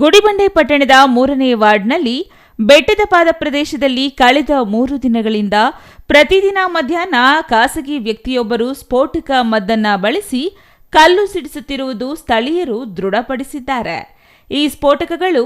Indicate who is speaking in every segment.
Speaker 1: ಗುಡಿಬಂಡೆ ಪಟ್ಟಣದ ಮೂರನೇ ವಾರ್ಡ್ನಲ್ಲಿ ಬೆಟ್ಟದ ಪಾದ ಪ್ರದೇಶದಲ್ಲಿ ಕಳೆದ ಮೂರು ದಿನಗಳಿಂದ ಪ್ರತಿದಿನ ಮಧ್ಯಾಹ್ನ ಖಾಸಗಿ ವ್ಯಕ್ತಿಯೊಬ್ಬರು ಸ್ಫೋಟಕ ಮದ್ದನ್ನ ಬಳಸಿ ಕಲ್ಲು ಸಿಡಿಸುತ್ತಿರುವುದು ಸ್ಥಳೀಯರು ದೃಢಪಡಿಸಿದ್ದಾರೆ. ಈ ಸ್ಫೋಟಕಗಳು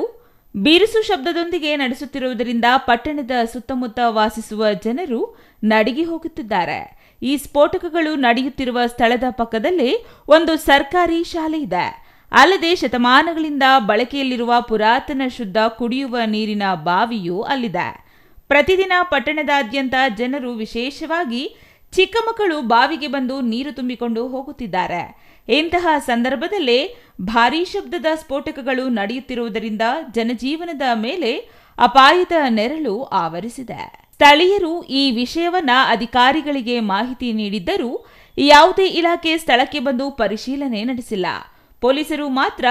Speaker 1: ಬೀರುಸು ಶಬ್ದದೊಂದಿಗೆ ನಡೆಸುತ್ತಿರುವುದರಿಂದ ಪಟ್ಟಣದ ಸುತ್ತಮುತ್ತ ವಾಸಿಸುವ ಜನರು ನಡಿಗೆ ಹೋಗುತ್ತಿದ್ದಾರೆ. ಈ ಸ್ಫೋಟಕಗಳು ನಡೆಯುತ್ತಿರುವ ಸ್ಥಳದ ಪಕ್ಕದಲ್ಲೇ ಒಂದು ಸರ್ಕಾರಿ ಶಾಲೆ ಇದೆ. ಅಲ್ಲದೆ ಶತಮಾನಗಳಿಂದ ಬಳಕೆಯಲ್ಲಿರುವ ಪುರಾತನ ಶುದ್ಧ ಕುಡಿಯುವ ನೀರಿನ ಬಾವಿಯೂ ಅಲ್ಲಿದೆ. ಪ್ರತಿದಿನ ಪಟ್ಟಣದಾದ್ಯಂತ ಜನರು ವಿಶೇಷವಾಗಿ ಚಿಕ್ಕ ಮಕ್ಕಳು ಬಾವಿಗೆ ಬಂದು ನೀರು ತುಂಬಿಕೊಂಡು ಹೋಗುತ್ತಿದ್ದಾರೆ. ಇಂತಹ ಸಂದರ್ಭದಲ್ಲೇ ಭಾರೀ ಶಬ್ದದ ಸ್ಫೋಟಕಗಳು ನಡೆಯುತ್ತಿರುವುದರಿಂದ ಜನಜೀವನದ ಮೇಲೆ ಅಪಾಯದ ನೆರಳು ಆವರಿಸಿದೆ. ಸ್ಥಳೀಯರು ಈ ವಿಷಯವನ್ನ ಅಧಿಕಾರಿಗಳಿಗೆ ಮಾಹಿತಿ ನೀಡಿದ್ದರೂ ಯಾವುದೇ ಇಲಾಖೆ ಸ್ಥಳಕ್ಕೆ ಬಂದು ಪರಿಶೀಲನೆ ನಡೆಸಿಲ್ಲ. ಪೊಲೀಸರು ಮಾತ್ರ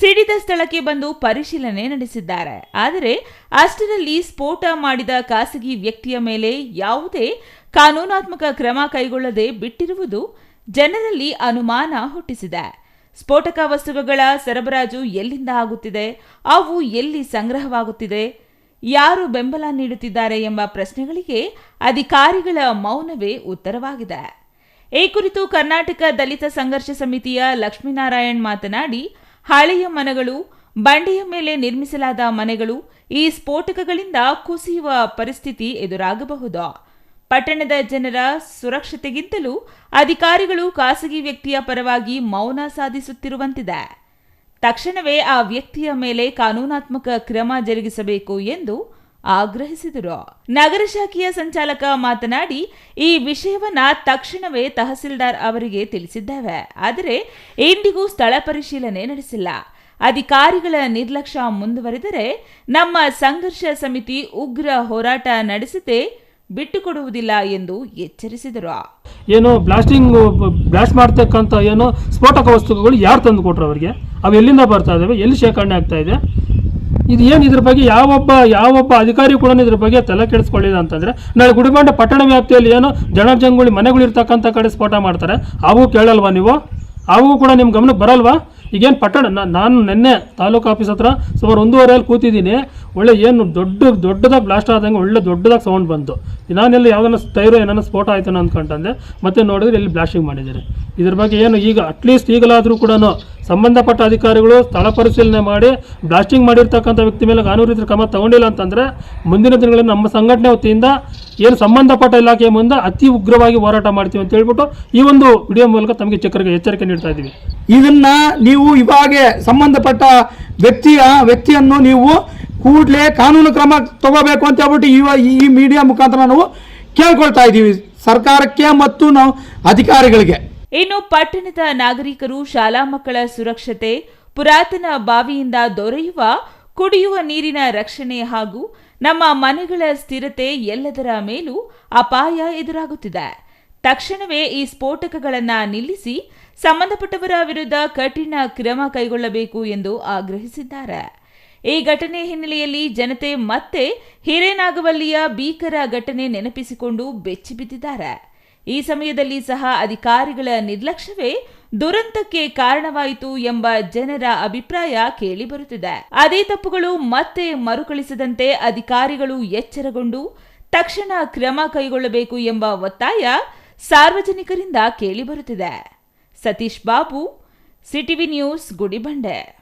Speaker 1: ಸಿಡಿದ ಸ್ಥಳಕ್ಕೆ ಬಂದು ಪರಿಶೀಲನೆ ನಡೆಸಿದ್ದಾರೆ. ಆದರೆ ಅಷ್ಟರಲ್ಲಿ ಸ್ಫೋಟ ಮಾಡಿದ ಖಾಸಗಿ ವ್ಯಕ್ತಿಯ ಮೇಲೆ ಯಾವುದೇ ಕಾನೂನಾತ್ಮಕ ಕ್ರಮ ಕೈಗೊಳ್ಳದೆ ಬಿಟ್ಟಿರುವುದು ಜನರಲ್ಲಿ ಅನುಮಾನ ಹುಟ್ಟಿಸಿದೆ. ಸ್ಫೋಟಕ ವಸ್ತುಗಳ ಸರಬರಾಜು ಎಲ್ಲಿಂದ ಆಗುತ್ತಿದೆ? ಅವು ಎಲ್ಲಿ ಸಂಗ್ರಹವಾಗುತ್ತಿದೆ? ಯಾರು ಬೆಂಬಲ ನೀಡುತ್ತಿದ್ದಾರೆ ಎಂಬ ಪ್ರಶ್ನೆಗಳಿಗೆ ಅಧಿಕಾರಿಗಳ ಮೌನವೇ ಉತ್ತರವಾಗಿದೆ. ಈ ಕುರಿತು ಕರ್ನಾಟಕ ದಲಿತ ಸಂಘರ್ಷ ಸಮಿತಿಯ ಲಕ್ಷ್ಮೀನಾರಾಯಣ್ ಮಾತನಾಡಿ, ಹಳೆಯ ಮನೆಗಳು, ಬಂಡೆಯ ಮೇಲೆ ನಿರ್ಮಿಸಲಾದ ಮನೆಗಳು ಈ ಸ್ಫೋಟಕಗಳಿಂದ ಕುಸಿಯುವ ಪರಿಸ್ಥಿತಿ ಎದುರಾಗಬಹುದು. ಪಟ್ಟಣದ ಜನರ ಸುರಕ್ಷತೆಗಿಂತಲೂ ಅಧಿಕಾರಿಗಳು ಖಾಸಗಿ ವ್ಯಕ್ತಿಯ ಪರವಾಗಿ ಮೌನ ಸಾಧಿಸುತ್ತಿರುವಂತಿದೆ. ತಕ್ಷಣವೇ ಆ ವ್ಯಕ್ತಿಯ ಮೇಲೆ ಕಾನೂನಾತ್ಮಕ ಕ್ರಮ ಜರುಗಿಸಬೇಕು ಎಂದು ಆಗ್ರಹಿಸಿದರು. ನಗರ ಶಾಖೆಯ ಸಂಚಾಲಕ ಮಾತನಾಡಿ, ಈ ವಿಷಯವನ್ನ ತಕ್ಷಣವೇ ತಹಸೀಲ್ದಾರ್ ಅವರಿಗೆ ತಿಳಿಸಿದ್ದೇವೆ. ಆದರೆ ಇಂದಿಗೂ ಸ್ಥಳ ಪರಿಶೀಲನೆ ನಡೆಸಿಲ್ಲ. ಅಧಿಕಾರಿಗಳ ನಿರ್ಲಕ್ಷ್ಯ ಮುಂದುವರೆದರೆ ನಮ್ಮ ಸಂಘರ್ಷ ಸಮಿತಿ ಉಗ್ರ ಹೋರಾಟ ನಡೆಸದೆ ಬಿಟ್ಟುಕೊಡುವುದಿಲ್ಲ ಎಂದು ಎಚ್ಚರಿಸಿದರು.
Speaker 2: ಏನು ಬ್ಲಾಸ್ಟಿಂಗ್, ಬ್ಲಾಸ್ಟ್ ಮಾಡ್ತಕ್ಕಂಥ ಏನು ಸ್ಫೋಟಕ ವಸ್ತುಗಳು ಯಾರು ತಂದು ಕೊಟ್ರು ಅವರಿಗೆ? ಅವು ಎಲ್ಲಿಂದ ಬರ್ತಾ ಇದಾವೆ? ಎಲ್ಲಿ ಶೇಖರಣೆ ಆಗ್ತಾ ಇದೆ? ಇದು ಏನು ಇದ್ರ ಬಗ್ಗೆ ಯಾವೊಬ್ಬ ಯಾವೊಬ್ಬ ಅಧಿಕಾರಿ ಕೂಡ ಇದ್ರ ಬಗ್ಗೆ ತಲೆ ಕೆಡಿಸ್ಕೊಳ್ಳಿಲ್ಲ ಅಂತಂದ್ರೆ, ನಾಳೆ ಗುಡಿಬಂಡೆ ಪಟ್ಟಣ ವ್ಯಾಪ್ತಿಯಲ್ಲಿ ಏನು ಜನಜಂಗುಳಿ ಮನೆಗಳು ಇರ್ತಕ್ಕಂಥ ಕಡೆ ಸ್ಫೋಟ ಮಾಡ್ತಾರೆ. ಅವು ಕೇಳಲ್ವಾ ನೀವು? ಅವು ಕೂಡ ನಿಮ್ಮ ಗಮನಕ್ಕೆ ಬರಲ್ವಾ? ಈಗೇನು ಪಟ್ಟಣ ನಾನು ನಿನ್ನೆ ತಾಲೂಕು ಆಫೀಸ್ ಹತ್ರ ಸುಮಾರು ಒಂದೂವರೆಯಲ್ಲಿ ಕೂತಿದ್ದೀನಿ. ಒಳ್ಳೆ ಏನು ದೊಡ್ಡ ದೊಡ್ಡದಾಗಿ ಬ್ಲಾಸ್ಟ್ ಆದಂಗೆ ಒಳ್ಳೆ ದೊಡ್ಡದಾಗಿ ಸೌಂಡ್ ಬಂತು. ನಾನೆಲ್ಲಿ ಯಾವ್ದನ್ನ ಟೈರು ಏನನ್ನ ಸ್ಫೋಟ ಆಯ್ತಾನ ಅಂದ್ಕೊಂಡಂದೆ ಮತ್ತೆ ನೋಡಿದ್ರೆ ಇಲ್ಲಿ ಬ್ಲಾಸ್ಟಿಂಗ್ ಮಾಡಿದ್ದಾರೆ. ಇದ್ರ ಬಗ್ಗೆ ಏನು ಈಗ ಅಟ್ಲೀಸ್ಟ್ ಈಗಲಾದರೂ ಕೂಡ ಸಂಬಂಧಪಟ್ಟ ಅಧಿಕಾರಿಗಳು ಸ್ಥಳ ಪರಿಶೀಲನೆ ಮಾಡಿ ಬ್ಲಾಸ್ಟಿಂಗ್ ಮಾಡಿರ್ತಕ್ಕಂಥ ವ್ಯಕ್ತಿ ಮೇಲೆ ಕಾನೂನು ರೀತಿಯ ಕ್ರಮ ತಗೊಂಡಿಲ್ಲ ಅಂತಂದರೆ ಮುಂದಿನ ದಿನಗಳಲ್ಲಿ ನಮ್ಮ ಸಂಘಟನೆ ವತಿಯಿಂದ ಏನು ಸಂಬಂಧಪಟ್ಟ ಇಲಾಖೆಯ ಮುಂದೆ ಅತಿ ಉಗ್ರವಾಗಿ ಹೋರಾಟ ಮಾಡ್ತೀವಿ ಅಂತ ಹೇಳ್ಬಿಟ್ಟು ಈ ಒಂದು ವಿಡಿಯೋ ಮೂಲಕ ತಮಗೆ ಚಕ್ಕರಿಗೆ ಎಚ್ಚರಿಕೆ ನೀಡ್ತಾ ಇದ್ದೀವಿ.
Speaker 3: ಇದನ್ನ ನೀವು ಇವಾಗೆ ಸಂಬಂಧಪಟ್ಟ ವ್ಯಕ್ತಿಯ ವ್ಯಕ್ತಿಯನ್ನು ನೀವು ಕೂಡಲೇ ಕಾನೂನು ಕ್ರಮ ತಗೋಬೇಕು ಅಂತ ಹೇಳ್ಬಿಟ್ಟು ಇವ ಈ ಮೀಡಿಯಾ ಮುಖಾಂತರ ನಾವು ಕೇಳ್ಕೊಳ್ತಾ ಇದ್ದೀವಿ ಸರ್ಕಾರಕ್ಕೆ ಮತ್ತು ನಾವು ಅಧಿಕಾರಿಗಳಿಗೆ.
Speaker 1: ಇನ್ನು ಪಟ್ಟಣದ ನಾಗರಿಕರು ಶಾಲಾ ಮಕ್ಕಳ ಸುರಕ್ಷತೆ, ಪುರಾತನ ಬಾವಿಯಿಂದ ದೊರೆಯುವ ಕುಡಿಯುವ ನೀರಿನ ರಕ್ಷಣೆ ಹಾಗೂ ನಮ್ಮ ಮನೆಗಳ ಸ್ಥಿರತೆ ಎಲ್ಲದರ ಮೇಲೂ ಅಪಾಯ ಎದುರಾಗುತ್ತಿದೆ. ತಕ್ಷಣವೇ ಈ ಸ್ಫೋಟಕಗಳನ್ನು ನಿಲ್ಲಿಸಿ ಸಂಬಂಧಪಟ್ಟವರ ವಿರುದ್ಧ ಕಠಿಣ ಕ್ರಮ ಕೈಗೊಳ್ಳಬೇಕು ಎಂದು ಆಗ್ರಹಿಸಿದ್ದಾರೆ. ಈ ಘಟನೆ ಹಿನ್ನೆಲೆಯಲ್ಲಿ ಜನತೆ ಮತ್ತೆ ಹಿರೇನಾಗವಲ್ಲಿಯ ಭೀಕರ ಘಟನೆ ನೆನಪಿಸಿಕೊಂಡು ಬೆಚ್ಚಿಬಿದ್ದಿದ್ದಾರೆ. ಈ ಸಮಯದಲ್ಲಿ ಸಹ ಅಧಿಕಾರಿಗಳ ನಿರ್ಲಕ್ಷ್ಯವೇ ದುರಂತಕ್ಕೆ ಕಾರಣವಾಯಿತು ಎಂಬ ಜನರ ಅಭಿಪ್ರಾಯ ಕೇಳಿಬರುತ್ತಿದೆ. ಅದೇ ತಪ್ಪುಗಳು ಮತ್ತೆ ಮರುಕಳಿಸದಂತೆ ಅಧಿಕಾರಿಗಳು ಎಚ್ಚರಗೊಂಡು ತಕ್ಷಣ ಕ್ರಮ ಕೈಗೊಳ್ಳಬೇಕು ಎಂಬ ಒತ್ತಾಯ ಸಾರ್ವಜನಿಕರಿಂದ ಕೇಳಿಬರುತ್ತಿದೆ. Satish Babu, CTV news, Gudibande.